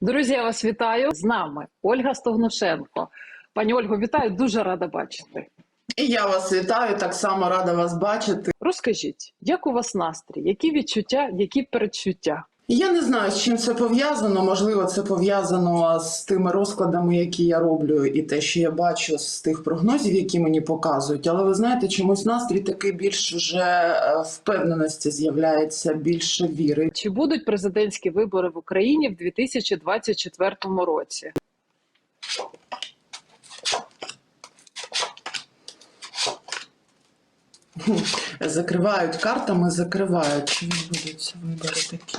Друзі, я вас вітаю з нами. Ольга Стогнушенко. Пані Ольго, вітаю, дуже рада бачити. І я вас вітаю, так само рада вас бачити. Розкажіть, як у вас настрій? Які відчуття, які передчуття? Я не знаю, з чим це пов'язано. Можливо, це пов'язано з тими розкладами, які я роблю, і те, що я бачу з тих прогнозів, які мені показують. Але ви знаєте, чомусь настрій такий більш вже е, впевненості з'являється, більше віри. Чи будуть президентські вибори в Україні в 2024 році? Закривають картами, закривають. Чи відбудуться вибори такі?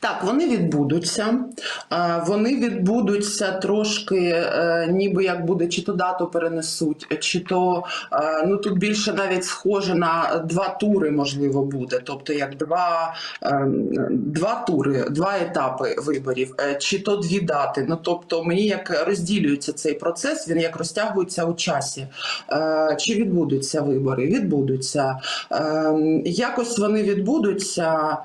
Так, вони відбудуться. Вони відбудуться трошки, е, ніби як буде, чи то дату перенесуть, чи то е, ну тут більше навіть схоже на два тури, можливо, буде. Тобто як два, е, два тури, два етапи виборів, чи то дві дати. Ну тобто мені як розділюється цей процес, він як розтягується у часі. Чи відбудуться вибори? Відбудуться. Е, Якось вони відбудуться.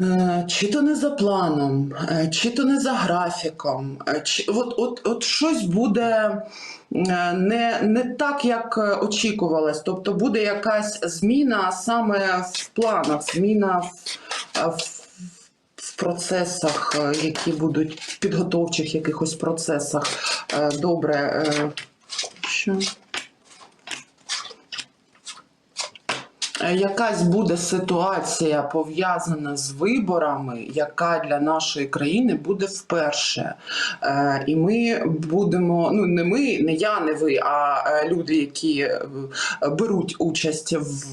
Е, Чи то не за планом, е, чи то не за графіком, е, чи от, от, от щось буде не, не так, як очікувалось. Тобто буде якась зміна саме в планах, зміна в, в, в процесах, які будуть підготовчих якихось процесах. Добре. Що? Е, Якась буде ситуація пов'язана з виборами, яка для нашої країни буде вперше. Е, і ми будемо, ну не ми, не я, не ви, а е, люди, які е, беруть участь в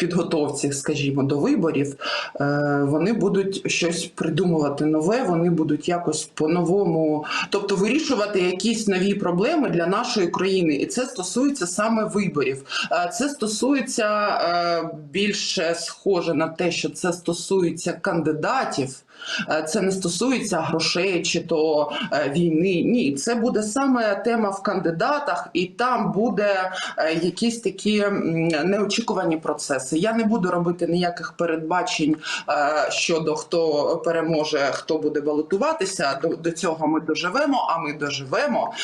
підготовці, скажімо, до виборів, е, вони будуть щось придумувати нове, вони будуть якось по-новому, тобто вирішувати якісь нові проблеми для нашої країни. І це стосується саме виборів. Е, Це стосується е, більше схоже на те, що це стосується кандидатів. Е, Це не стосується грошей чи то е, війни. Ні, це буде саме тема в кандидатах, і там буде е, якісь такі неочікувані процеси. Я не буду робити ніяких передбачень щодо хто переможе, хто буде балотуватися. До, до цього ми доживемо, а ми доживемо.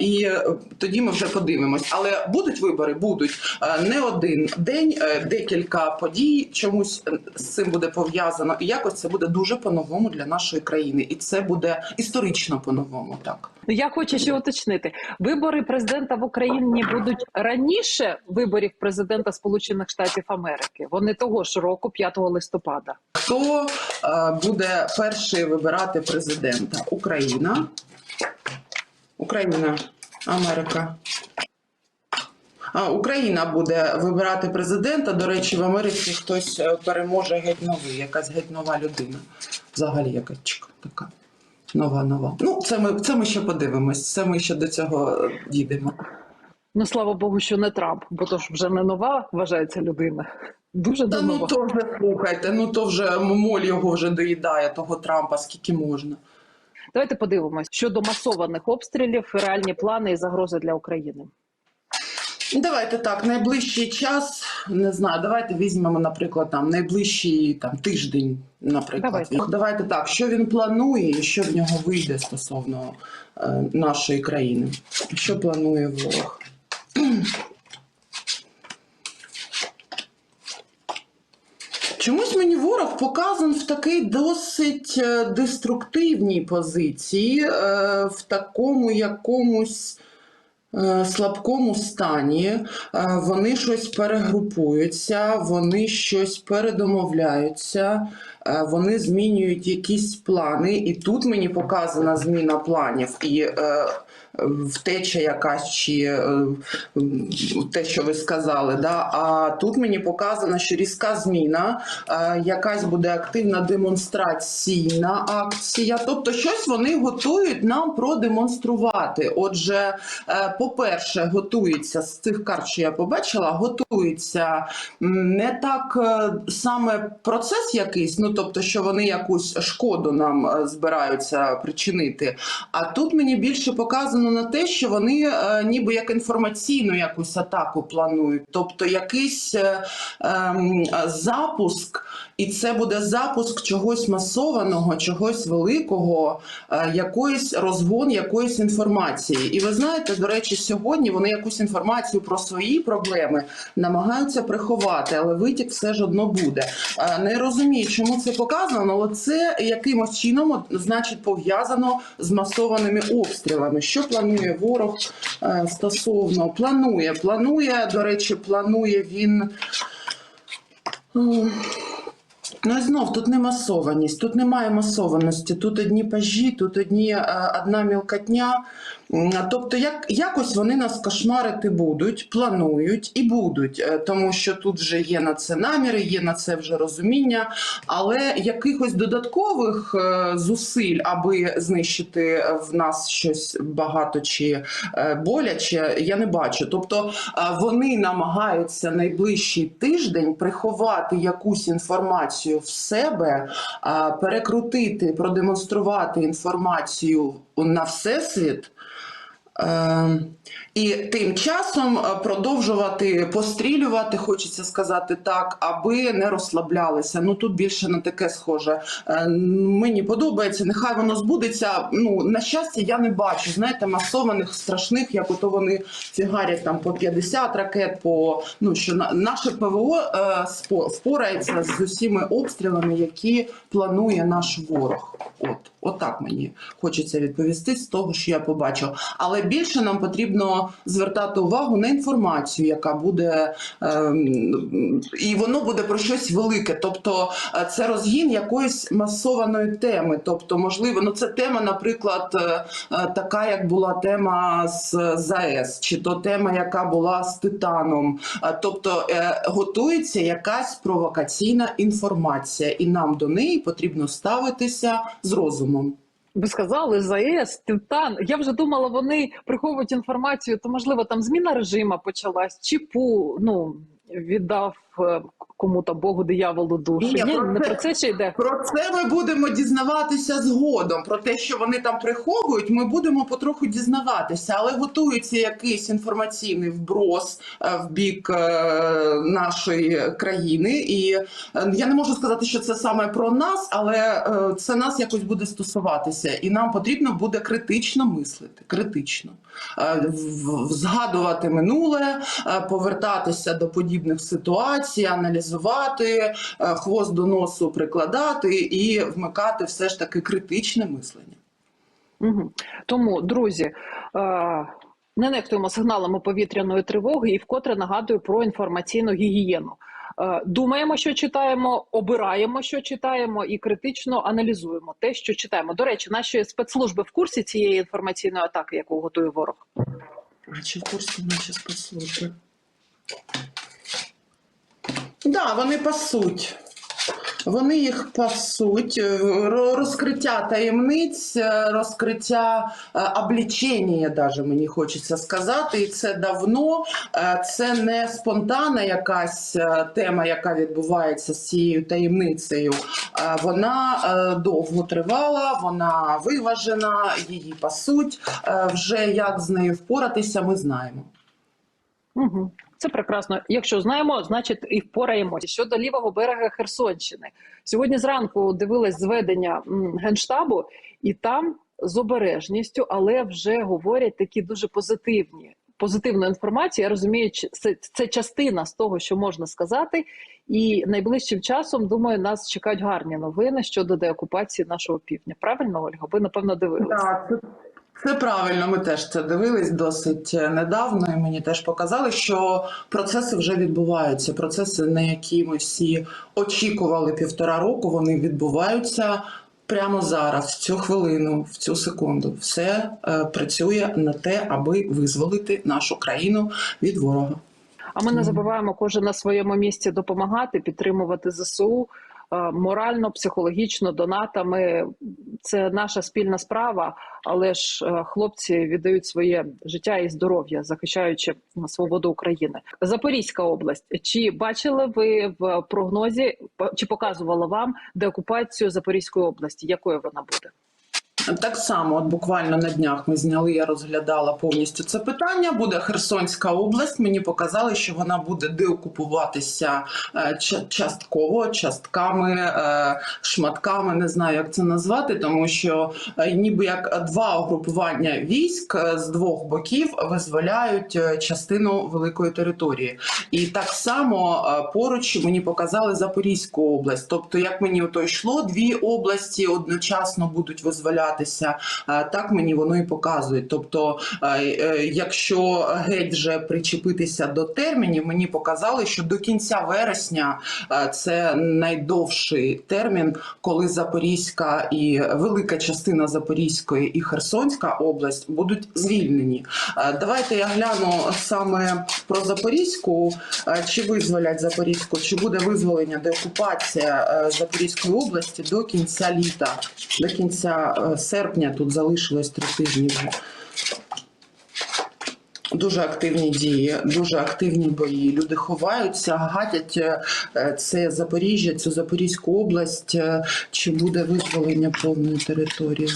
І тоді ми вже подивимось. Але будуть вибори, будуть не один день, декілька подій. Чомусь з цим буде пов'язано, і якось це буде дуже по-новому для нашої країни, і це буде історично по-новому. Так Я хочу ще уточнити: вибори президента в Україні будуть раніше виборів президента Сполучених Штатів Америки. Вони того ж року, 5 листопада. хто е, буде перший вибирати президента? Україна, Україна, Америка. Україна буде вибирати президента. До речі, в Америці хтось е, переможе геть новий, якась геть нова людина. Взагалі якась така. Нова, нова. Ну, це ми, це ми ще подивимось. Це ми ще до цього е, дійдемо. Ну слава Богу, що не Трамп, бо то ж вже не нова вважається людина. Дуже Та ну то вже слухайте, ну то вже моль його вже доїдає, того Трампа, скільки можна. Давайте подивимось щодо масованих обстрілів, реальні плани і загрози для України. Давайте так, найближчий час, не знаю, давайте візьмемо, наприклад, там найближчий там тиждень, наприклад. Давайте. Давайте так, що він планує і що в нього вийде стосовно е, нашої країни. Що планує ворог? Чомусь мені ворог показан в такій досить е, деструктивній позиції, е, в такому якомусь слабкому стані. Е, Вони щось перегрупуються, вони щось передомовляються, е, вони змінюють якісь плани. І тут мені показана зміна планів. І е, втеча якась чи е, те, що ви сказали. Да? А тут мені показано, що різка зміна, е, якась буде активна демонстраційна акція. Тобто, щось вони готують нам продемонструвати. Отже, е, по-перше, готується з цих карт, що я побачила, готується не так саме процес якийсь, ну тобто, що вони якусь шкоду нам збираються причинити. А тут мені більше показано на те, що вони е, ніби як інформаційну якусь атаку планують, тобто якийсь е, ем, запуск, і це буде запуск чогось масованого, чогось великого, е, якоїсь розгон якоїсь інформації. І ви знаєте, до речі, сьогодні вони якусь інформацію про свої проблеми намагаються приховати, але витік все ж одно буде. Е, Не розумію, чому це показано, але це якимось чином значить пов'язано з масованими обстрілами. Що планує ворог е, стосовно? Планує, планує, до речі, планує він. Ну і знов тут не масованість, тут немає масованості, тут одні пажі, тут одні е, одна мілкотня. Тобто, як якось вони нас кошмарити будуть, планують і будуть, е, тому що тут вже є на це наміри, є на це вже розуміння, але якихось додаткових е, зусиль, аби знищити в нас щось багато чи е, боляче, я не бачу. Тобто вони намагаються найближчий тиждень приховати якусь інформацію в себе, перекрутити, продемонструвати інформацію на всесвіт. І тим часом е, продовжувати пострілювати, хочеться сказати так, аби не розслаблялися. Ну тут більше на таке схоже. Е, Мені подобається, нехай воно збудеться. Ну на щастя, я не бачу. Знаєте, масованих страшних, як ото вони фігарять там по 50 ракет. По ну що на наше ПВО е, спо- впорається з усіма обстрілами, які планує наш ворог. От, отак мені хочеться відповісти з того, що я побачив. Але більше нам потрібно звертати увагу на інформацію, яка буде ем, і воно буде про щось велике. Тобто е, це розгін якоїсь масованої теми. Тобто, можливо, ну це тема, наприклад, е, е, така, як була тема з ЗАЕС, чи то тема, яка була з Титаном. Тобто готується якась провокаційна інформація, і нам до неї потрібно ставитися з розумом. Ви сказали ЗАЕС, Титан. Я вже думала, вони приховують інформацію. То можливо там зміна режиму почалась, чи пу ну віддав е, кому-то Богу дияволу душу. Ні, Ні, про не це- про це ще йде. Про це ми будемо дізнаватися згодом. Про те, що вони там приховують, ми будемо потроху дізнаватися, але готується якийсь інформаційний вброс е, в бік е, нашої країни. І е, я не можу сказати, що це саме про нас, але це нас якось буде стосуватися, і нам потрібно буде критично мислити. Критично згадувати минуле, повертатися до подібних ситуацій, аналізувати, е, хвост до носу прикладати і вмикати все ж таки критичне мислення. Угу. Тому, друзі, е, не нехтуємо сигналами повітряної тривоги і вкотре нагадую про інформаційну гігієну. Е, Думаємо, що читаємо, обираємо, що читаємо, і критично аналізуємо те, що читаємо. До речі, наші спецслужби в курсі цієї інформаційної атаки, яку готує ворог. А чи в курсі наші спецслужби? Так, да, вони пасуть. Вони їх пасуть. Е, Розкриття таємниць, е, розкриття е, облічення, даже мені хочеться сказати. І це давно. Це не спонтанна якась тема, яка відбувається з цією таємницею. Вона довго тривала, вона виважена, її пасуть. Вже як з нею впоратися, ми знаємо. Угу. Це прекрасно. Якщо знаємо, значить і впораємося. Щодо лівого берега Херсонщини, сьогодні зранку дивилась зведення генштабу, і там з обережністю, але вже говорять такі дуже позитивні. Позитивну інформацію, я розумію, це, це частина з того, що можна сказати, і найближчим часом думаю, нас чекають гарні новини щодо деокупації нашого півдня. Правильно, Ольга? Ви напевно дивилися. Так, це, правильно. Ми теж це дивились досить е, недавно, і мені теж показали, що процеси вже відбуваються. Процеси, на які ми всі очікували півтора року, вони відбуваються. Прямо зараз, в цю хвилину, в цю секунду, все е, працює на те, аби визволити нашу країну від ворога. А ми не забуваємо кожен на своєму місці допомагати, підтримувати ЗСУ морально, психологічно, донатами. Це наша спільна справа, але ж е, хлопці віддають своє життя і здоров'я, захищаючи свободу України. Запорізька область. Чи бачили ви в прогнозі, чи показувала вам деокупацію Запорізької області? Якою вона буде? Так само, от буквально на днях ми зняли, я розглядала повністю це питання. Буде Херсонська область. Мені показали, що вона буде деокупуватися е, частково, частками, е, шматками. Не знаю, як це назвати, тому що е, ніби як два угрупування військ з двох боків визволяють частину великої території. І так само поруч мені показали Запорізьку область. Тобто, як мені ото йшло, дві області одночасно будуть визволятися. Е, Так мені воно і показують. Тобто, е, якщо геть вже причепитися до термінів, мені показали, що до кінця вересня це найдовший термін, коли Запорізька і велика частина Запорізької і Херсонська область будуть звільнені. Давайте я гляну саме про Запорізьку, чи визволять Запорізьку, чи буде визволення, деокупація е, Запорізької області до кінця літа, до кінця е, серпня. Тут залишилось три тижні. Дуже активні дії, дуже активні бої. Люди ховаються, гатять е, це Запоріжжя, цю Запорізьку область. Е, Чи буде визволення повної території?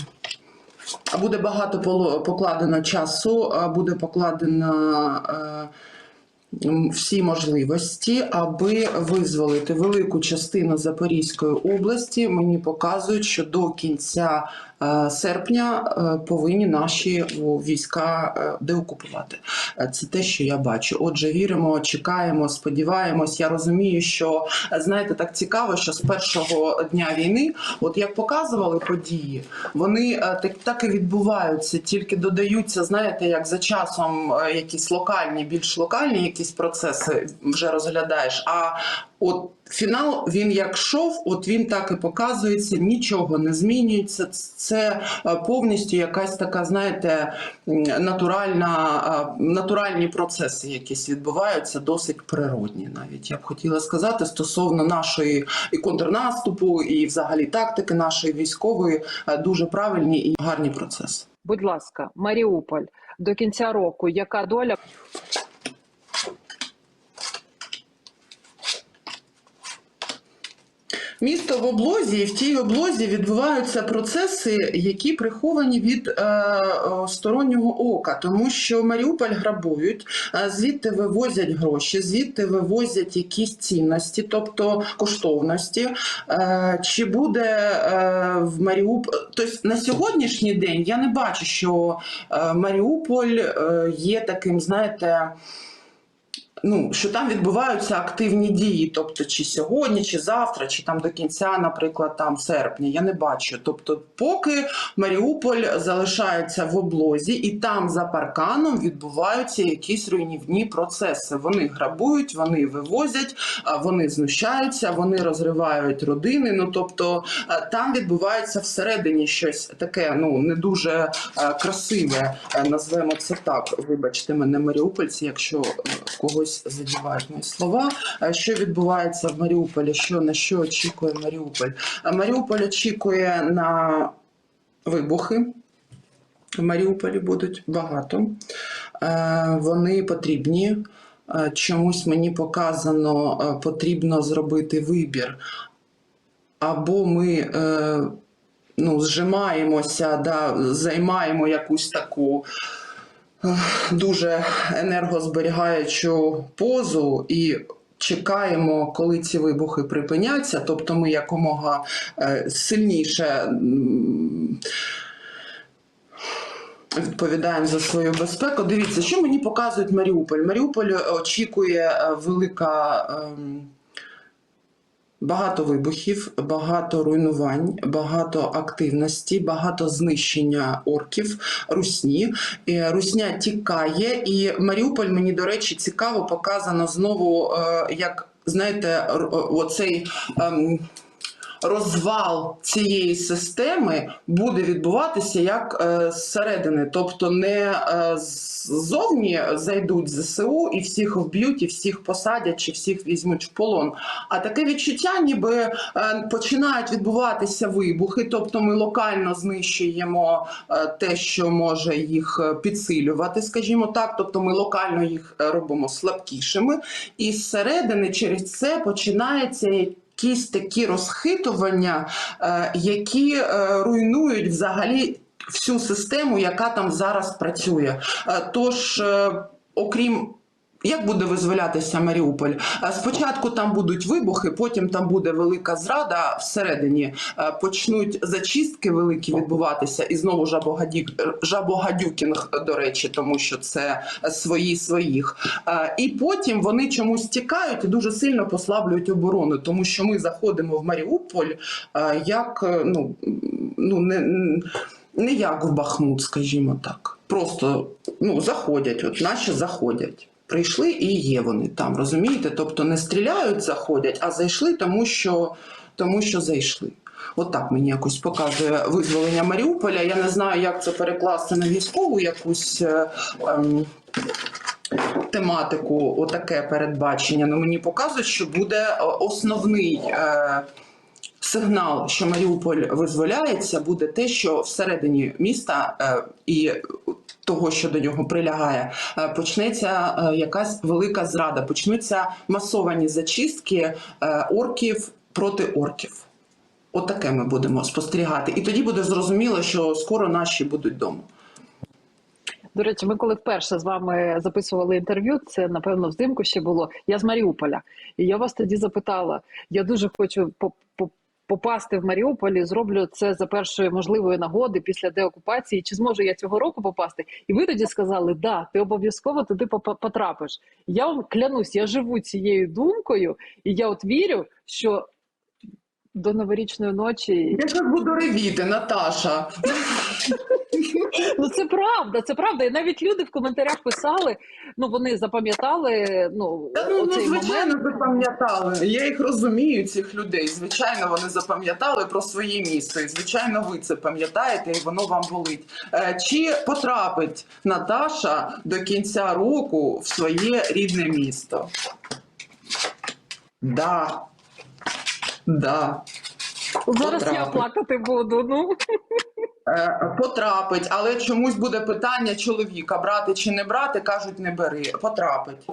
Буде багато покладено часу, буде покладено е, всі можливості, аби визволити велику частину Запорізької області. Мені показують, що до кінця серпня е, повинні наші війська е, деокупувати. Е, Це те, що я бачу. Отже, віримо, чекаємо, сподіваємось. Я розумію, що е, знаєте, так цікаво, що з першого дня війни, от як показували події, вони е, так, так і відбуваються, тільки додаються, знаєте, як за часом е, якісь локальні, більш локальні якісь процеси вже розглядаєш. А от фінал він як шов, от він так і показується, нічого не змінюється. Це е, повністю якась така, знаєте, натуральна, е, натуральні процеси, якісь відбуваються, досить природні. Навіть я б хотіла сказати стосовно нашої і контрнаступу, і взагалі тактики нашої військової, е, дуже правильні і гарні процеси. Будь ласка, Маріуполь до кінця року. Яка доля? Місто в облозі, і в тій облозі відбуваються процеси, які приховані від е, е, стороннього ока, тому що Маріуполь грабують, е, звідти вивозять гроші, звідти вивозять якісь цінності, тобто коштовності. Е, чи буде е, в Маріуполь, тобто на сьогоднішній день я не бачу, що е, Маріуполь є таким, знаєте ну, що там відбуваються активні дії, тобто чи сьогодні, чи завтра, чи там до кінця, наприклад, там серпня. Я не бачу. Тобто, поки Маріуполь залишається в облозі, і там за парканом відбуваються якісь руйнівні процеси. Вони грабують, вони вивозять, вони знущаються, вони розривають родини. Ну тобто там відбувається всередині щось таке, ну не дуже е, красиве, е, назвемо це так. Вибачте мене, маріупольці, якщо е, когось задівають мої слова. Е, Що відбувається в Маріуполі? Що на що очікує Маріуполь? Е, Маріуполь очікує на вибухи. В Маріуполі будуть багато. Е, Вони потрібні. Чомусь мені показано, потрібно зробити вибір. Або ми ну, зжимаємося, да, займаємо якусь таку дуже енергозберігаючу позу і чекаємо, коли ці вибухи припиняться. Тобто ми якомога е, сильніше. Відповідаємо за свою безпеку. Дивіться, що мені показують Маріуполь. Маріуполь очікує е, велика ем, багато вибухів, багато руйнувань, багато активності, багато знищення орків, русні. Е, Русня тікає, і Маріуполь мені, до речі, цікаво показано знову, е, як знаєте, оцей. ем, розвал цієї системи буде відбуватися як е, зсередини, тобто не е, ззовні зайдуть ЗСУ і всіх вб'ють, і всіх посадять, чи всіх візьмуть в полон. А таке відчуття, ніби е, починають відбуватися вибухи, тобто ми локально знищуємо те, що може їх підсилювати, скажімо так, тобто ми локально їх робимо слабкішими, і зсередини через це починається якісь такі розхитування, е, які е, руйнують взагалі всю систему, яка там зараз працює. Е, Тож, окрім як буде визволятися Маріуполь? Е, Спочатку там будуть вибухи, потім там буде велика зрада. Всередині е, почнуть зачистки великі відбуватися, і знову жабогадік, жабогадюкінг, до речі, тому що це свої своїх. Е, І потім вони чомусь тікають і дуже сильно послаблюють оборону, тому що ми заходимо в Маріуполь як ну, ну не, не як в Бахмут, скажімо так. Просто ну, заходять, от наші заходять. Прийшли і є вони там, розумієте? Тобто не стріляють, заходять, а зайшли, тому що, тому що зайшли. От так мені якось показує визволення Маріуполя. Я не знаю, як це перекласти на військову якусь е, ем, тематику, отаке передбачення. Ну мені показують, що буде е, основний. Е, Сигнал, що Маріуполь визволяється, буде те, що всередині міста е, і того, що до нього прилягає, е, почнеться е, якась велика зрада, почнуться масовані зачистки е, орків проти орків. Отаке ми будемо спостерігати. І тоді буде зрозуміло, що скоро наші будуть вдома. До речі, ми коли вперше з вами записували інтерв'ю, це напевно взимку ще було. Я з Маріуполя, і я вас тоді запитала. Я дуже хочу по- попасти в Маріуполі. Зроблю це за першої можливої нагоди після деокупації. Чи зможу я цього року попасти? І ви тоді сказали, да, ти обов'язково туди потрапиш. Я вам клянусь, я живу цією думкою, і я от вірю, що до новорічної ночі Я зараз буду ревіти, Наташа. Ну це правда, це правда. І навіть люди в коментарях писали. Ну вони запам'ятали. Ну, Та ну, ну звичайно, момент. запам'ятали. Я їх розумію, цих людей. Звичайно, вони запам'ятали про своє місто. І звичайно, ви це пам'ятаєте, і воно вам болить. Е, Чи потрапить Наташа до кінця року в своє рідне місто? Да. Да. Зараз я плакати буду. Ну Е, Потрапить, але чомусь буде питання чоловіка: брати чи не брати, кажуть, не бери. Потрапить.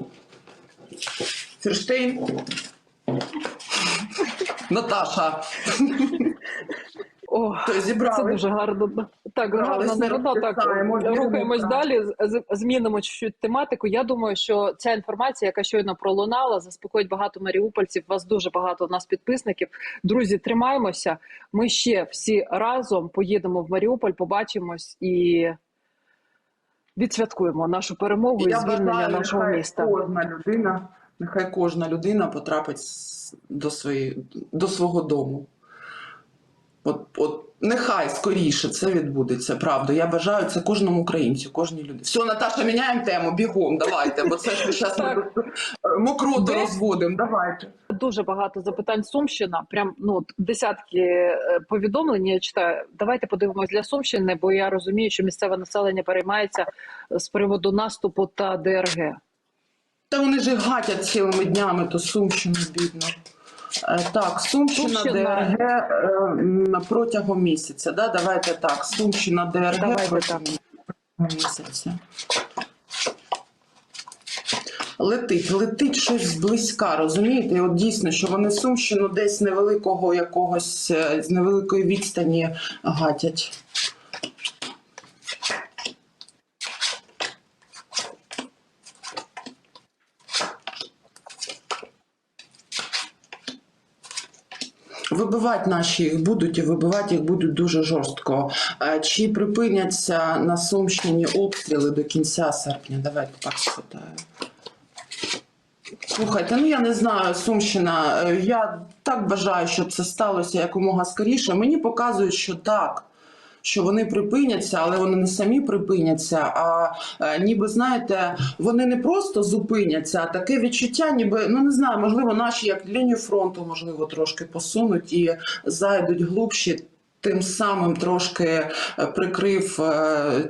Фірштейн. Наташа. О, То це дуже гарно. Так, Зібрались, гарно новина. Так рухаємось далі. Змінимо чуть тематику. Я думаю, що ця інформація, яка щойно пролунала, заспокоїть багато маріупольців. Вас дуже багато у нас підписників. Друзі, тримаємося. Ми ще всі разом поїдемо в Маріуполь, побачимось і. Відсвяткуємо нашу перемогу і звільнення бажаю, нашого нехай міста. Кожна людина, нехай кожна людина потрапить до, своєї, до свого дому. От, от нехай скоріше це відбудеться, правда. Я бажаю це кожному українцю, кожній людині. Все, Наташа, міняємо тему, бігом, давайте, бо це ж зараз е, мокроту розводимо. Давайте. Дуже багато запитань. Сумщина. Прям ну десятки е, повідомлень. Я читаю. Давайте подивимось для Сумщини, бо я розумію, що місцеве населення переймається з приводу наступу та ДРГ. Та вони ж гатять цілими днями, то Сумщину бідно. Е, Так, Сумщина, Сумщина. ДРГ е, протягом місяця. Да? Давайте так. Сумщина ДРГ Давайте протягом місяця. Летить, летить щось зблизька, розумієте? І от дійсно, що вони Сумщину десь невеликого якогось е, з невеликої відстані гатять. Вибивати наші їх будуть і вибивати їх будуть дуже жорстко. Е, Чи припиняться на Сумщині обстріли до кінця серпня? Давайте так спитаю. Слухайте, ну я не знаю, Сумщина. е, Я так бажаю, щоб це сталося якомога скоріше. Мені показують, що так. Що вони припиняться, але вони не самі припиняться. А е, ніби знаєте, вони не просто зупиняться, а таке відчуття, ніби ну не знаю, можливо, наші як лінію фронту, можливо, трошки посунуть і зайдуть глибші. Тим самим трошки е, прикрив е,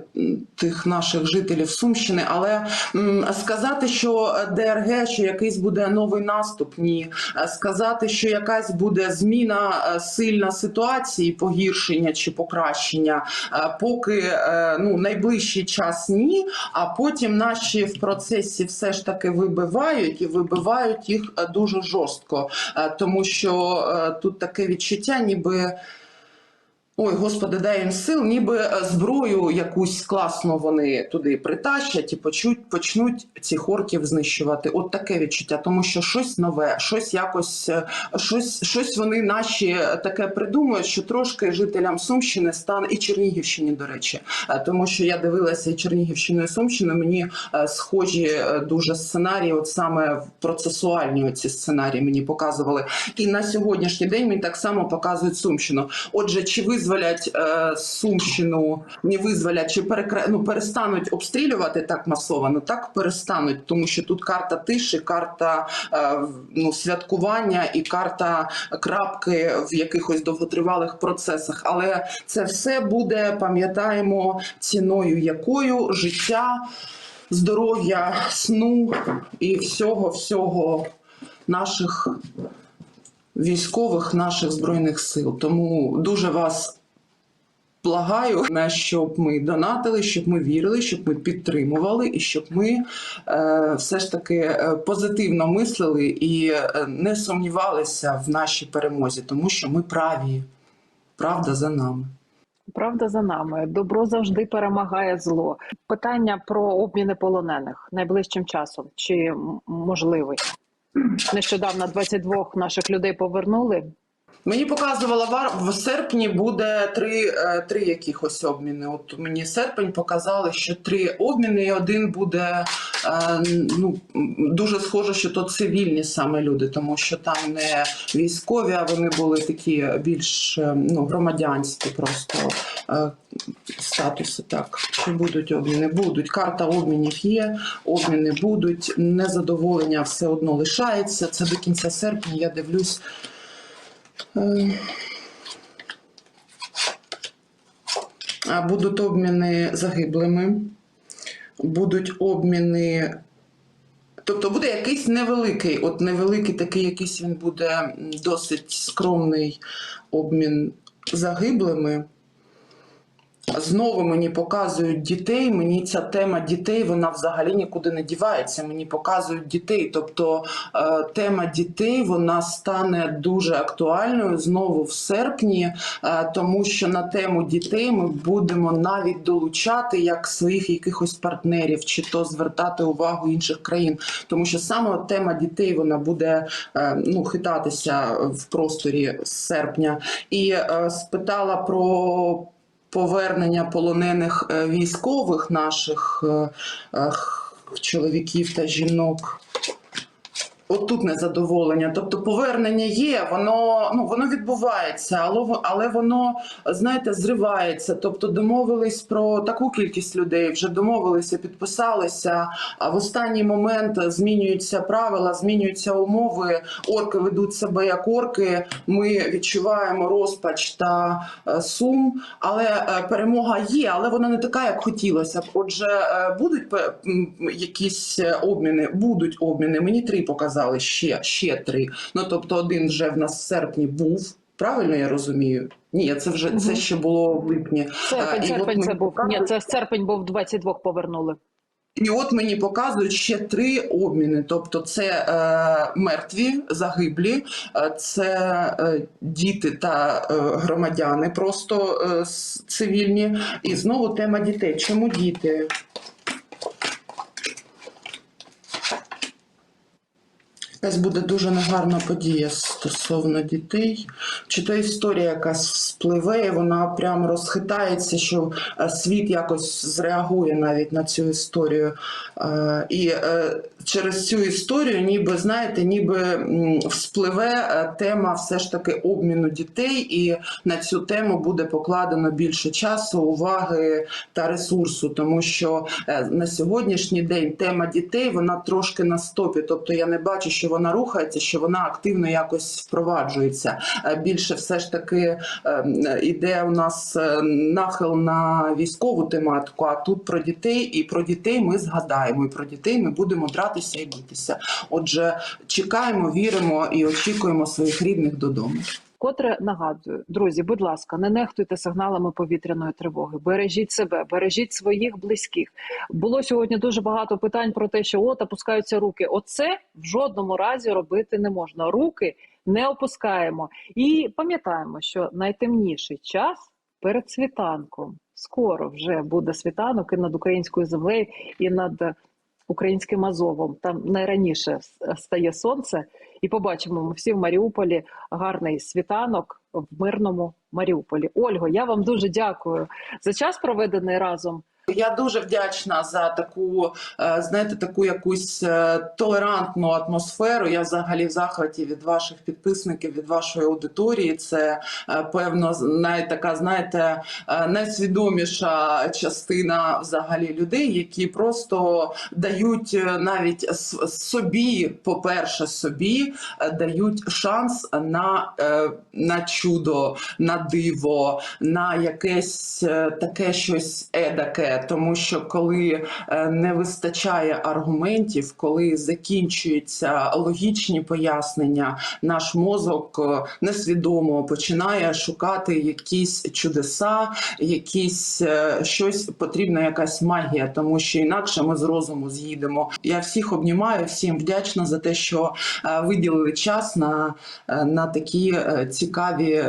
тих наших жителів Сумщини. Але сказати, що ДРГ, що якийсь буде новий наступ, ні. Е, Сказати, що якась буде зміна сильна ситуації, погіршення чи покращення, поки ну найближчий час ні. А потім наші в процесі все ж таки вибивають і вибивають їх дуже жорстко, тому що тут таке відчуття, ніби. Ой, господи, дай їм сил, ніби е, зброю якусь класно вони туди притащать і почуть, почнуть цих орків знищувати. От таке відчуття, тому що щось нове, щось якось, е, щось, щось вони наші таке придумують, що трошки жителям Сумщини стане і Чернігівщині, до речі, Е, тому що я дивилася і Чернігівщину, і Сумщину. Мені е, схожі е, дуже сценарії, от саме процесуальні оці сценарії мені показували. І на сьогоднішній день мені так само показують Сумщину. Отже, чи визволять е, Сумщину, не визволять, чи перекре... ну, перестануть обстрілювати так масово, ну так перестануть, тому що тут карта тиші, карта е, ну, святкування і карта крапки в якихось довготривалих процесах. Але це все буде, пам'ятаємо, ціною якою життя, здоров'я, сну і всього, всього наших військових наших збройних сил. Тому дуже вас благаю, щоб ми донатили, щоб ми вірили, щоб ми підтримували, і щоб ми е, все ж таки е, позитивно мислили і е, не сумнівалися в нашій перемозі, тому що ми праві. Правда за нами. Правда за нами. Добро завжди перемагає зло. Питання про обміни полонених найближчим часом. Чи можливий? Нещодавно 22 наших людей повернули. Мені показувала вар в серпні буде три, е, три якихось обміни. От мені серпень показали, що три обміни, і один буде е, ну дуже схоже, що то цивільні саме люди, тому що там не військові, а вони були такі більш е, ну громадянські, просто статуси. Так чи будуть обміни? Будуть карта обмінів є, обміни будуть. Незадоволення все одно лишається. Це до кінця серпня. Я дивлюсь. Будуть обміни загиблими, будуть обміни. Тобто буде якийсь невеликий, от невеликий такий, якийсь він буде досить скромний обмін загиблими. Знову мені показують дітей. Мені ця тема дітей вона взагалі нікуди не дівається. Мені показують дітей. Тобто е, тема дітей вона стане дуже актуальною знову в серпні, е, тому що на тему дітей ми будемо навіть долучати як своїх якихось партнерів, чи то звертати увагу інших країн, тому що саме тема дітей вона буде е, ну хитатися в просторі з серпня. І спитала про повернення полонених е, військових наших е, е, чоловіків та жінок. Отут незадоволення. Тобто повернення є, воно ну воно відбувається, але але воно знаєте зривається. Тобто домовились про таку кількість людей, вже домовилися, підписалися. А в останній момент змінюються правила, змінюються умови. Орки ведуть себе як орки. Ми відчуваємо розпач та е, сум. Але е, перемога є, але вона не така, як хотілося б. Отже, е, будуть якісь обміни, будуть обміни. Мені три показали ще, ще три. Ну тобто, один вже в нас в серпні був. Правильно я розумію? Ні, це вже це ще було в липні. Серпень, серпень це був. Ні, це серпень був 22 повернули. і от мені показують ще три обміни. Тобто, це е, мертві, загиблі, е, це е, діти та е, громадяни, просто е, цивільні. І знову тема дітей. Чому діти? Якась буде дуже негарна подія стосовно дітей. Чи то історія якась вспливе, і вона прямо розхитається, що е, світ якось зреагує навіть на цю історію. Е, І е, через цю історію, ніби знаєте, ніби вспливе тема все ж таки обміну дітей, і на цю тему буде покладено більше часу, уваги та ресурсу, тому що на сьогоднішній день тема дітей вона трошки на стопі. Тобто я не бачу, що вона рухається, що вона активно якось впроваджується. Е, Більше все ж таки йде у нас е, нахил на військову тематику. А тут про дітей, і про дітей ми згадаємо. І про дітей ми будемо дратися і битися. Отже, чекаємо, віримо і очікуємо своїх рідних додому. Котре нагадую, друзі, будь ласка, не нехтуйте сигналами повітряної тривоги. Бережіть себе, бережіть своїх близьких. Було сьогодні дуже багато питань про те, що от опускаються руки. Оце в жодному разі робити не можна. Руки не опускаємо. І пам'ятаємо, що найтемніший час перед світанком. Скоро вже буде світанок і над українською землею, і над українським Азовом. Там найраніше стає сонце, і побачимо ми всі в Маріуполі гарний світанок в мирному Маріуполі. Ольго, я вам дуже дякую за час проведений разом. Я дуже вдячна за таку, е, знаєте, таку якусь е, толерантну атмосферу. Я взагалі в захваті від ваших підписників, від вашої аудиторії. Це е, певно навіть така, знаєте, найсвідоміша частина взагалі людей, які просто дають навіть собі, по-перше, собі дають шанс на, на чудо, на диво, на якесь таке щось едаке. Тому що коли е, не вистачає аргументів, коли закінчуються логічні пояснення, наш мозок е, несвідомо починає шукати якісь чудеса, якісь е, щось потрібна, якась магія, тому що інакше ми з розуму з'їдемо. Я всіх обнімаю, всім вдячна за те, що виділили час на, на такі цікаві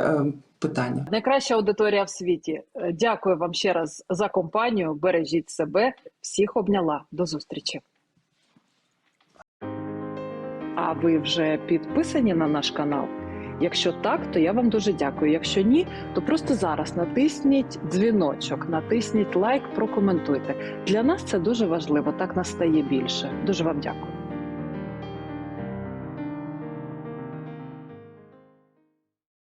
питання. Найкраща аудиторія в світі. Е, Дякую вам ще раз за компанію. Бережіть себе. Всіх обняла. До зустрічі. А ви вже підписані на наш канал? Якщо так, то я вам дуже дякую. Якщо ні, то просто зараз натисніть дзвіночок, натисніть лайк, прокоментуйте. Для нас це дуже важливо. Так нас стає більше. Дуже вам дякую.